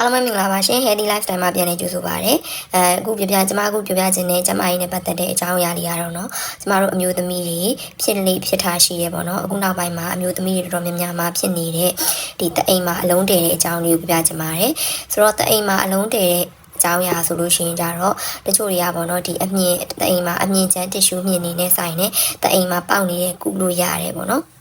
အားလုံးပဲမင်္ဂလာပါရှင် Healthy Lifestyle မှာပြန်လည်ကြိုဆိုပါရစေ။အဲအခုပြပြကျွန်မအခုပြပြခြင်းနဲ့ကျွန်မကြီးနဲ့ပတ်သက်တဲ့အကြောင်းအရာတွေကတော့နော်ကျွန်မတို့အမျိုးသမီးတွေဖြစ်လေဖြစ်ထားရှိရဲပေါ့နော်အခုနောက်ပိုင်းမှာအမျိုးသမီးတွေတော်တော်များများမှာဖြစ်နေတဲ့ဒီတအိမ်မှာအလုံးတည်တဲ့အကြောင်းတွေကိုပြပြခြင်းပါတယ်။ဆိုတော့တအိမ်မှာအလုံးတည်တဲ့အကြောင်းအရာဆိုလို့ရှိရင်ကြတော့တချို့တွေကပေါ့နော်ဒီအမြင်တအိမ်မှာအမြင်ချမ်းတ िश ူးမြင်နေတဲ့ဆိုင်နဲ့တအိမ်မှာပေါက်နေတဲ့ကုလို့ရတယ်ပေါ့နော်။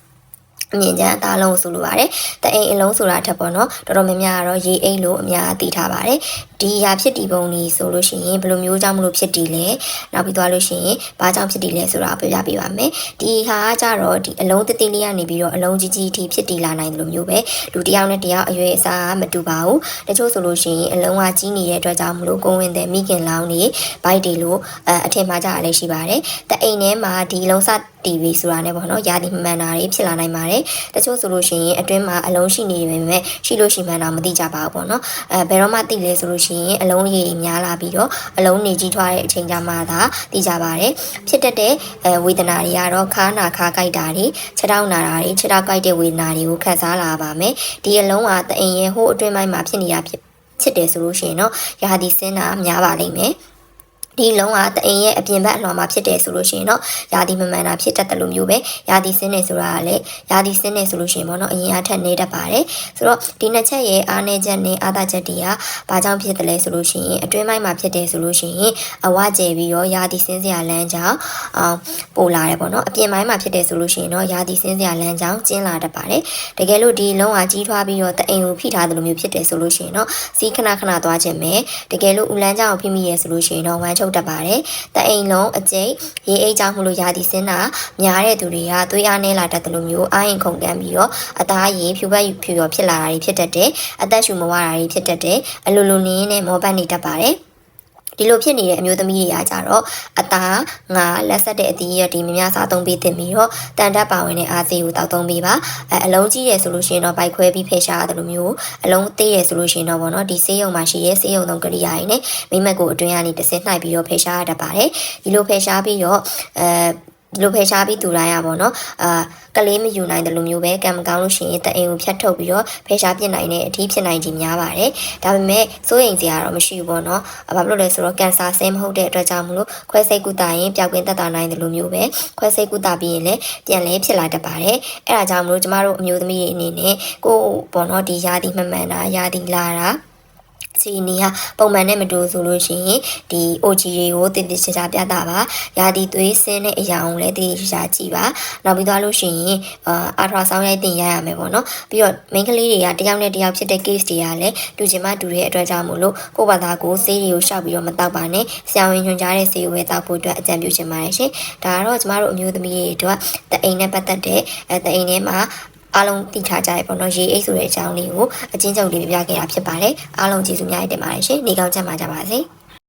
အမြင့်ချမ်းအသားလုံးဆိုလိုပါတယ်။တအိမ်အလုံးဆိုတာထက်ပေါ့နော်တော်တော်များများကတော့ရေအိမ်လို့အများသိထားပါတယ်။ဒီရာဖြစ်တည်ပုံကြီးဆိုလို့ရှိရင်ဘယ်လိုမျိုးကြောင့်မလို့ဖြစ်တည်လဲ။နောက်ပြီးသွားလို့ရှိရင်ဘာကြောင့်ဖြစ်တည်လဲဆိုတာပြောပြပေးပါမယ်။ဒီဟာကကြတော့ဒီအလုံးတတိလေးကနေပြီးတော့အလုံးကြီးကြီးအထိဖြစ်တည်လာနိုင်တယ်လို့မျိုးပဲ။လူတစ်ယောက်နဲ့တစ်ယောက်အရွယ်အစားမတူပါဘူး။တချို့ဆိုလို့ရှိရင်အလုံးကကြီးနေတဲ့အတွက်ကြောင့်မလို့ကိုယ်ဝင်တဲ့မိခင်လောင်းနေဘိုက်တွေလို့အအထင်မှားကြရလဲရှိပါတယ်။တအိမ်ထဲမှာဒီအလုံးစတီဗီဆိုတာနဲ့ပေါ့နော်။ယာဒီမှန်တာတွေဖြစ်လာနိုင်ပါတယ်။တချို့ဆိုလို့ရှိရင်အတွင်းမှာအလုံးရှိနေပေမဲ့ရှိလို့ရှိမှန်းတော့မသိကြပါဘူးပေါ့နော်အဲဘယ်တော့မှသိလဲဆိုလို့ရှိရင်အလုံးရည်တွေများလာပြီးတော့အလုံးနေကြီးထွားတဲ့အချိန်ကြမှာသာသိကြပါတယ်ဖြစ်တတ်တဲ့အဲဝေဒနာတွေကတော့ခါနာခါကြိုက်တာတွေခြေထောက်နာတာတွေခြေထောက်ကြိုက်တဲ့ဝေဒနာတွေကိုခံစားလာပါမယ်ဒီအလုံးကတအိမ်ရဲ့ဟိုအတွင်းပိုင်းမှာဖြစ်နေတာဖြစ်ဖြစ်တယ်ဆိုလို့ရှိရင်တော့ရာသီစင်းတာများပါလိမ့်မယ် ဒီလုံးကတအိမ်ရဲ့အပြင်ဘက်အလွန်မှာဖြစ်တယ်ဆိုလို့ရှိရင်တော့ယာဒီမမှန်တာဖြစ်တတ်တယ်လို့မျိုးပဲယာဒီစင်းနေဆိုတာကလည်းယာဒီစင်းနေဆိုလို့ရှိရင်ပေါ့နော်အရင်အထက်နေတတ်ပါတယ်ဆိုတော့ဒီနှစ်ချက်ရဲ့အားနည်းချက်နဲ့အားသာချက်တွေကဘာကြောင့်ဖြစ်တယ်လဲဆိုလို့ရှိရင်အတွင်းပိုင်းမှာဖြစ်တယ်ဆိုလို့ရှိရင်အဝကျဲပြီးတော့ယာဒီစင်းစရာလမ်းကြောင်းအောင်ပို့လာတယ်ပေါ့နော်အပြင်ပိုင်းမှာဖြစ်တယ်ဆိုလို့ရှိရင်တော့ယာဒီစင်းစရာလမ်းကြောင်းကျင်းလာတတ်ပါတယ်တကယ်လို့ဒီလုံးကကြီးထွားပြီးတော့တအိမ်ကိုဖိထားတယ်လို့မျိုးဖြစ်တယ်ဆိုလို့ရှိရင်တော့စီးခဏခဏသွားခြင်းပဲတကယ်လို့ဦးလန်းကြောင်းကိုဖိမိရဲဆိုလို့ရှိရင်တော့ဝမ်းချုပ်တတ်ပါတယ်တအိမ်လုံးအကျိတ်ရေအိတ်ကြောင့်မလို့ယာဒီစင်းတာများတဲ့သူတွေကသွေးအားနည်းလာတတ်တယ်လို့မျိုးအာရင်ခုန်တန်းပြီးတော့အသားရည်ဖြူဘက်ဖြူရောဖြစ်လာတာတွေဖြစ်တတ်တယ်အသက်ရှူမဝတာတွေဖြစ်တတ်တယ်အလိုလိုနေနဲ့မောပတ်နေတတ်ပါတယ် ဒီလိုဖြစ်နေတဲ့အမျိုးသမီးတွေကကြတော့အသားငါလက်ဆက်တဲ့အသီးရဒီများများစားသုံးပေးသင့်ပြီးတော့တန်တက်ပါဝင်တဲ့အားစေးကိုတောက်သုံးပေးပါအဲအလုံးကြီးရယ်ဆိုလို့ရှိရင်တော့ဘိုက်ခွဲပြီးဖယ်ရှားရတယ်လို့မျိုးအလုံးသေးရယ်ဆိုလို့ရှိရင်တော့ဗောနော်ဒီဆေးရုံမှာရှိရဲဆေးရုံသုံးကရိယာတွေနဲ့မိမက်ကိုအတွင်းကနေတစ်စက်နှိုက်ပြီးတော့ဖယ်ရှားရတတ်ပါတယ်ဒီလိုဖယ်ရှားပြီးတော့အဲ ဒီလိုဖယ်ရှားပြီးတူလိုက်ရပါတော့အာကလေးမယူနိုင်တယ်လို့မျိုးပဲကံမကောင်းလို့ရှိရင်တအိမ်ကိုဖြတ်ထုတ်ပြီးတော့ဖယ်ရှားပြစ်နိုင်တဲ့အထီးဖြစ်နိုင်ခြင်းများပါတယ်ဒါပေမဲ့စိုးရိမ်စရာတော့မရှိဘူးပေါ့နော်ဘာဖြစ်လို့လဲဆိုတော့ကင်ဆာဆင်းမဟုတ်တဲ့အတွက်ကြောင့်မလို့ခွဲစိတ်ကုသရင်ပျောက်ကင်းသက်သာနိုင်တယ်လို့မျိုးပဲခွဲစိတ်ကုသပြီးရင်လည်းပြန်လဲဖြစ်လာတတ်ပါတယ်အဲ့ဒါကြောင့်မလို့ကျမတို့အမျိုးသမီးတွေအနေနဲ့ကိုယ်ပေါ့နော်ဒီယာတီမမှန်တာယာတီလာတာ စီနီကပုံမှန်နဲ့မတူဆိုလို့ရှိရင်ဒီ OG တွေကိုတည်တည်ချာချာပြတာပါ။ယာဒီသွေးဆင်းတဲ့အရာကိုလည်းတည်တည်ချာချာကြည့်ပါ။နောက်ပြီးသွားလို့ရှိရင်အာအာထရာဆောင်းရိုက်တင်ရရမယ်ပေါ့နော်။ပြီးတော့ main ကလေးတွေကတယောက်နဲ့တယောက်ဖြစ်တဲ့ case တွေကလည်းတူချင်မှတူတဲ့အတွက်ကြောင့်မို့လို့ကိုယ့်ဘာသာကိုဆေးတွေကိုရှောက်ပြီးတော့မတောက်ပါနဲ့။ဆရာဝန်ညွှန်ကြားတဲ့ဆေးကိုပဲတောက်ဖို့အတွက်အကြံပြုချင်ပါတယ်ရှင်။ဒါကတော့ကျမတို့အမျိုးသမီးတွေအတွက်တအိမ်နဲ့ပတ်သက်တဲ့အဲတအိမ်ထဲမှာ အားလုံးသိထားကြရပေါ့နော်ရေအိတ်ဆိုတဲ့အကြောင်းလေးကိုအချင်းချုပ်လေးပြပြခဲ့တာဖြစ်ပါတယ်အားလုံးကျေးဇူးများတင်ပါတယ်ရှင်နေကောင်းကြပါကြပါစေ